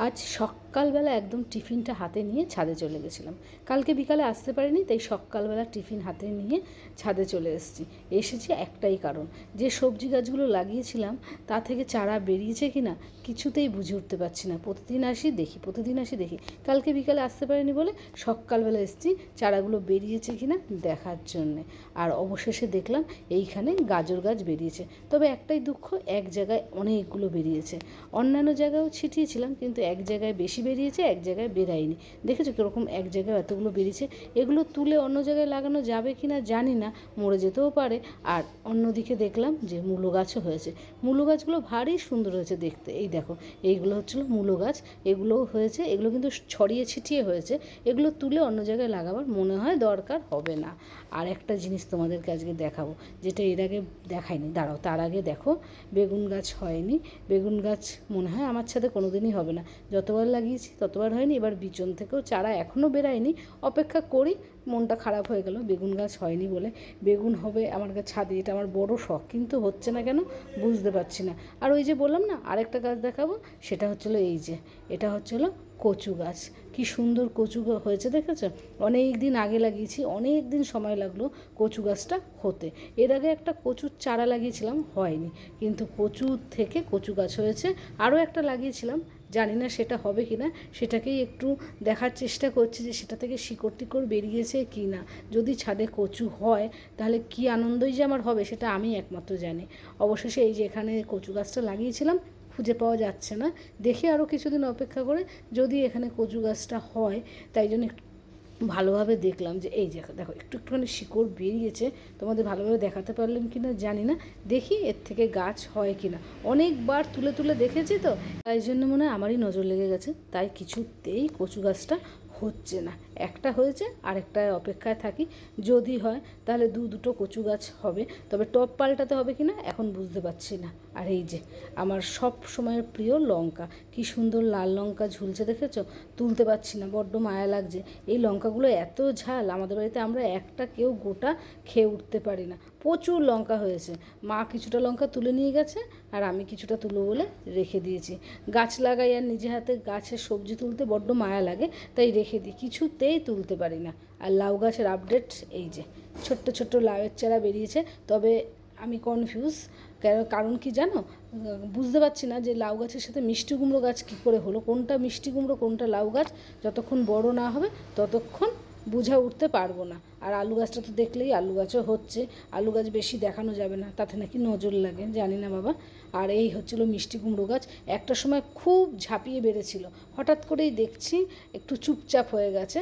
আজ সকালবেলা একদম টিফিনটা হাতে নিয়ে ছাদে চলে গেছিলাম। কালকে বিকালে আসতে পারিনি, তাই সকালবেলা টিফিন হাতে নিয়ে ছাদে চলে এসেছি। এসেছি একটাই কারণ, যে সবজি গাছগুলো লাগিয়েছিলাম, তা থেকে চারা বেরিয়েছে কি না কিছুতেই বুঝে উঠতে পারছি না। প্রতিদিন আসি, দেখি, প্রতিদিন আসি, দেখি। কালকে বিকালে আসতে পারিনি বলে সকালবেলা এসেছি, চারাগুলো বেরিয়েছে কি না দেখার জন্যে। আর অবশেষে দেখলাম এইখানে গাজর গাছ বেরিয়েছে। তবে একটাই দুঃখ, এক জায়গায় অনেকগুলো বেরিয়েছে। অন্যান্য জায়গায়ও ছিটিয়েছিলাম, কিন্তু এক জায়গায় বেশি বেরিয়েছে, এক জায়গায় বেরায়নি। দেখেছ কীরকম এক জায়গায় এতগুলো বেরিয়েছে? এগুলো তুলে অন্য জায়গায় লাগানো যাবে কি না জানি না, মরে যেতেও পারে। আর অন্যদিকে দেখলাম যে মূলো গাছও হয়েছে। মূলো গাছগুলো ভারী সুন্দর হয়েছে দেখতে। এই দেখো, এইগুলো হচ্ছিল মূলো গাছ। এগুলোও হয়েছে, এগুলো কিন্তু ছড়িয়ে ছিটিয়ে হয়েছে। এগুলো তুলে অন্য জায়গায় লাগাবার মনে হয় দরকার হবে না। আর একটা জিনিস তোমাদেরকে আজকে দেখাবো, যেটা এর আগে দেখায়নি দাঁড়াও, তার আগে দেখো, বেগুন গাছ হয়নি। বেগুন গাছ মনে হয় আমার সাথে কোনো দিনই হবে না। যতবার লাগিয়েছি ততবার হয়নি। এবার বিচন থেকেও চারা এখনও বেরায়নি। অপেক্ষা করি, মনটা খারাপ হয়ে গেল। বেগুন গাছ হয়নি বলে। বেগুন হবে আমার ছাদে, এটা আমার বড় শখ। কিন্তু হচ্ছে না কেন, বুঝতে পারছি না। আর ওই যে বললাম না, আরেকটা গাছ দেখাবো, সেটা হচ্ছিল এই যে। এটা হচ্ছিল কচু গাছ। কি সুন্দর কচু হয়েছে, দেখেছ? অনেক দিন আগে লাগিয়েছি, অনেক দিন সময় লাগল কচু গাছটা হতে। এর আগে একটা কচুর চারা লাগিয়েছিলাম, হয়নি। কিন্তু কচু থেকে কচু গাছ হয়েছে। আরও একটা লাগিয়েছিলাম জানি না সেটা হবে কি না সেটাকেই একটু দেখার চেষ্টা করছি যে সেটা থেকে শিকড় টিকড় বেরিয়েছে কি না যদি ছাদে কচু হয়, তাহলে কি আনন্দই যে আমার হবে সেটা আমি একমাত্র জানি। অবশেষে এই যে এখানে কচু গাছটা লাগিয়েছিলাম, খুঁজে পাওয়া যাচ্ছে না। দেখে আরও কিছুদিন অপেক্ষা করে যদি এখানে কচু গাছটা হয়, তাই জন্য একটু ভালোভাবে দেখলাম যে, এই যে দেখো, একটু একটুখানি শিকড় বেরিয়েছে, তোমাদের ভালোভাবে দেখাতে পারলাম কি না জানি না, দেখি এর থেকে গাছ হয় কি না অনেকবার তুলে তুলে দেখেছি তো, তাই জন্য মনে হয় আমারই নজর লেগে গেছে, তাই কিছুতেই কচু গাছটা হচ্ছে না। একটা হয়েছে, আরেকটা অপেক্ষায় থাকি। যদি হয়, তাহলে দু দুটো কচু গাছ হবে। তবে টপ পাল্টাতে হবে কি না এখন বুঝতে পারছি না। আর এই যে, আমার সব সময়ের প্রিয় লঙ্কা। কি সুন্দর লাল লঙ্কা ঝুলছে, দেখেছ? তুলতে পারছি না, বড্ড মায়া লাগছে। এই লঙ্কাগুলো এত ঝাল, আমাদের বাড়িতে আমরা একটা কেউ গোটা খেয়ে উঠতে পারি না। প্রচুর লঙ্কা হয়েছে। মা কিছুটা লঙ্কা তুলে নিয়ে গেছে, আর আমি কিছুটা তুলো বলে রেখে দিয়েছি। গাছ লাগাই আর নিজে হাতে গাছের সবজি তুলতে বড্ড মায়া লাগে, তাই রেখে দিই, কিছুতেই তুলতে পারি না। আর লাউ গাছের আপডেট এই যে, ছোট্ট ছোট্ট লাউয়ের চারা বেরিয়েছে। তবে আমি কনফিউজ কারণ কি জানো? বুঝতে পারছি না যে লাউ গাছের সাথে মিষ্টি কুমড়ো গাছ কী করে হলো? কোনটা মিষ্টি কুমড়ো, কোনটা লাউ গাছ? যতক্ষণ বড় না হবে, ততক্ষণ বুঝে উঠতে পারব না। আর আলু গাছটা তো দেখলেই আলু গাছও হচ্ছে। আলু গাছ বেশি দেখানো যাবে না, তাতে নাকি নজর লাগে, জানি না বাবা। আর এই হচ্ছিল মিষ্টি কুমড়ো গাছ। একটা সময় খুব ঝাঁপিয়ে বেড়েছিল। হঠাৎ করেই দেখছি একটু চুপচাপ হয়ে গেছে।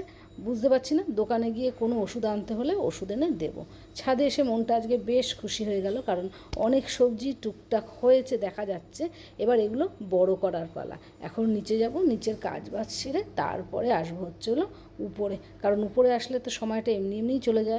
বুঝতে পারছি না, দোকানে গিয়ে কোনো ওষুধ আনতে হলে ওষুধ এনে দেবো। ছাদে এসে মনটা আজকে বেশ খুশি হয়ে গেল, কারণ অনেক সবজি টুকটাক হয়েছে, দেখা যাচ্ছে। এবার এগুলো বড় করার পালা। এখন নিচে যাব, নিচের কাজ বাজ সেরে তারপরে আসব হচ্ছে হলো উপরে। কারণ উপরে আসলে তো সময়টা এমনি এমনিই চলে যায়।